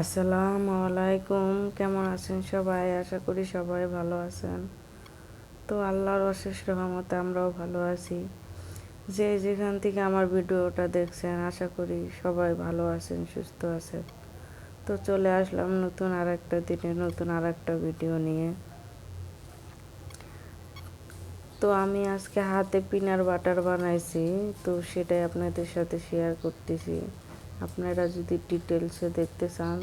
আসসালামু আলাইকুম। কেমন আছেন সবাই? আশা করি সবাই ভালো আছেন। তো আল্লাহর অশেষ রহমতে আমরাও ভালো আছি। যে যেখান থেকে আমার ভিডিওটা দেখছেন, আশা করি সবাই ভালো আছেন, সুস্থ আছেন। তো চলে আসলাম নতুন আর একটা দিনে, নতুন আর একটা ভিডিও নিয়ে। তো আমি আজকে হাতে পিনার বাটার বানাইছি, তো সেটাই আপনাদের সাথে শেয়ার করতেছি। আপনারা যদি ডিটেলসে দেখতে চান,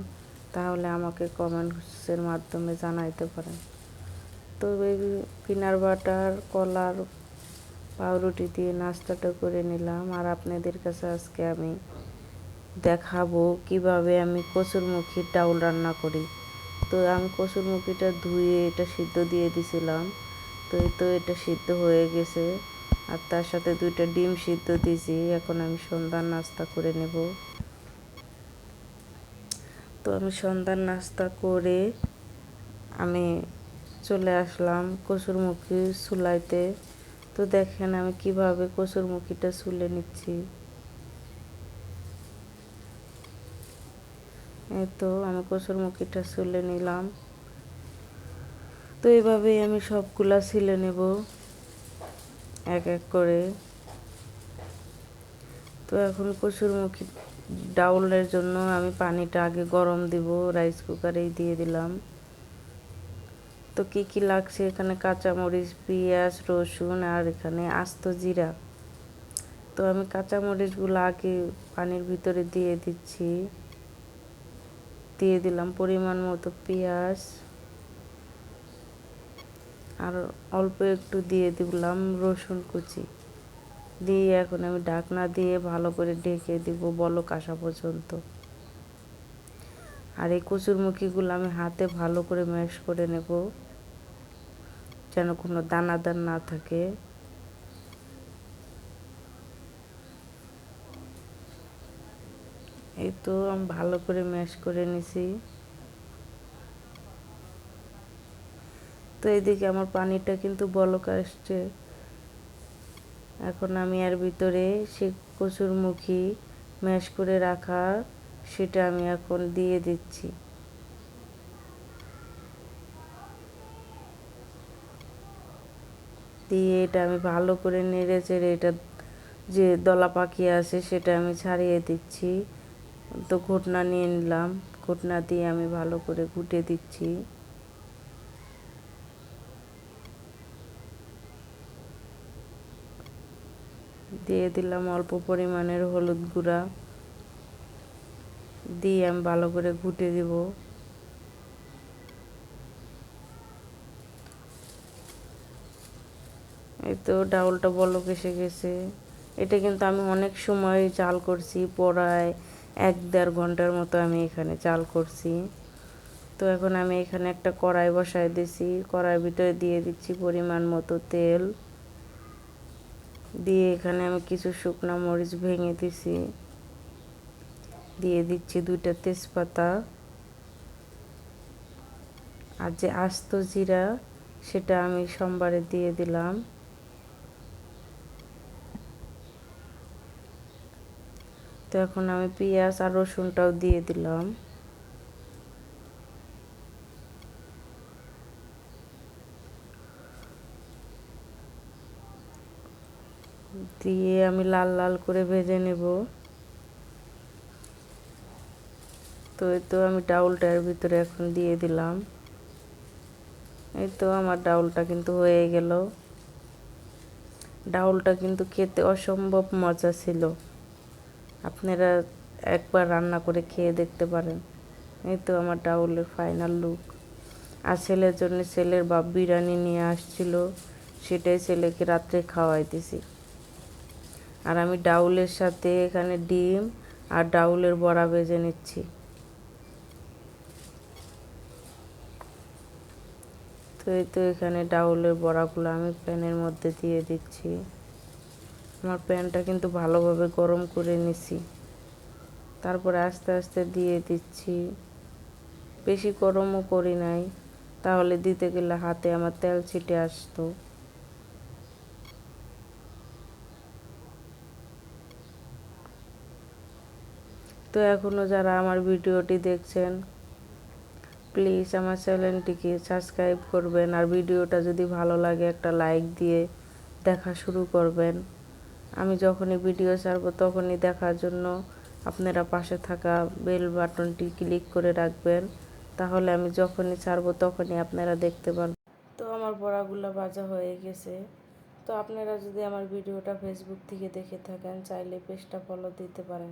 তাহলে আমাকে কমেন্টসের মাধ্যমে জানাইতে পারেন। তো এই পিনার বাটার কলার, পাউরুটি দিয়ে নাস্তাটা করে নিলাম। আর আপনাদের কাছে আজকে আমি দেখাবো কীভাবে আমি কচুরমুখির ডাউল রান্না করি। তো আমি কচুরমুখিটা ধুয়ে এটা সিদ্ধ দিয়ে দিছিলাম। তো তো এটা সিদ্ধ হয়ে গেছে। আর তার সাথে দুইটা ডিম সিদ্ধ দিয়েছি। এখন আমি সন্ধ্যার নাস্তা করে নেব। তো আমি সন্ধ্যার নাস্তা করে আমি চলে আসলাম কচুরমুখী চুলাইতে তো দেখেন আমি কীভাবে কচুরমুখিটা চুলে নিচ্ছি। এই তো আমি কচুরমুখিটা চুলে নিলাম। তো এইভাবেই আমি সবগুলা ছিলে নেব এক এক করে। তো এখন কচুরমুখী ডাউলের জন্য আমি পানিটা আগে গরম দিব রাইস কুকারেই দিয়ে দিলাম। তো কি কি লাগছে এখানে? কাঁচামরিচ, পেঁয়াজ, রসুন আর এখানে আস্ত জিরা। তো আমি কাঁচামরিচগুলো আগে পানির ভিতরে দিয়ে দিচ্ছি। দিয়ে দিলাম পরিমাণ মতো পেঁয়াজ। আর অল্প একটু দিয়ে দিলাম রসুন কুচি। দিয়ে এখন আমি ঢাকনা দিয়ে ভালো করে ঢেকে দিব বলক আসা পর্যন্ত। আর এই কচুরমুখিগুলো আমি হাতে ভালো করে ম্যাশ করে নেব, যেন কোনো দানাদার না থাকে। এই তো আমি ভালো করে ম্যাশ করে নিছি। তো এদিকে আমার পানিটা কিন্তু বলক আসছে। এখন আমি এর ভিতরে সে কচুর মুখি ম্যাশ করে রাখা, সেটা আমি এখন দিয়ে দিচ্ছি। দিয়ে এটা আমি ভালো করে নেড়ে চেড়ে এটা যে দলা পাখি আছে সেটা আমি ছাড়িয়ে দিচ্ছি। তো ঘটনা নিয়ে নিলাম। ঘটনা দিয়ে আমি ভালো করে ঘুটে দিচ্ছি। দিয়ে দিলাম অল্প পরিমাণের হলুদ গুঁড়া। দিয়ে আমি ভালো করে ঘুটে দিব। এই তো ডাউলটা বলক এসে গেছে। এটা কিন্তু আমি অনেক সময় চাল করছি, পড়ায় এক দেড় ঘণ্টার মতো আমি এখানে চাল করছি। তো এখন আমি এখানে একটা কড়াই বসাই দিছি। কড়াইয়ের ভিতরে দিয়ে দিচ্ছি পরিমাণ মতো তেল। দিয়ে এখানে আমি কিছু শুকনা মরিচ ভেঙে দিছি। দিয়ে দিচ্ছি দুইটা তেজপাতা। আর যে আস্ত জিরা, সেটা আমি সোমবারে দিয়ে দিলাম। তো এখন আমি পেঁয়াজ আর রসুনটাও দিয়ে দিলাম। দিয়ে আমি লাল লাল করে ভেজে নেব। তো এই তো আমি ডাউলটার ভিতরে এখন দিয়ে দিলাম। এই তো আমার ডাউলটা কিন্তু হয়ে গেল। ডাউলটা কিন্তু খেতে অসম্ভব মজা ছিল। আপনারা একবার রান্না করে খেয়ে দেখতে পারেন। এই তো আমার ডাউলের ফাইনাল লুক আর ছেলের জন্য ছেলের বাপ বিরিয়ানি নিয়ে আসছিল, সেটাই ছেলেকে রাত্রে খাওয়াইতেছি। আর আমি ডাউলের সাথে এখানে ডিম আর ডাউলের বড়া ভেজে নিচ্ছি। তো এই তো এখানে ডাউলের বড়াগুলো আমি প্যানের মধ্যে দিয়ে দিচ্ছি। আমার প্যানটা কিন্তু ভালোভাবে গরম করে নিছি। তারপরে আস্তে আস্তে দিয়ে দিচ্ছি। বেশি গরমও করি নাই, তাহলে দিতে গেলে হাতে আমার তেল ছিটে আসতো। তো এখনও যারা আমার ভিডিওটি দেখছেন প্লিজ আমার চ্যানেলটিকে সাবস্ক্রাইব করবেন। আর ভিডিওটা যদি ভালো লাগে, একটা লাইক দিয়ে দেখা শুরু করবেন। আমি যখনই ভিডিও ছাড়বো, তখনই দেখার জন্য আপনারা পাশে থাকা বেল বাটনটি ক্লিক করে রাখবেন। তাহলে আমি যখনই ছাড়বো, তখনই আপনারা দেখতে পারবেন। তো আমার বড়াগুলো ভাজা হয়ে গেছে। তো আপনারা যদি আমার ভিডিওটা ফেসবুক থেকে দেখে থাকেন, চাইলে পেজটা ফলো দিতে পারেন।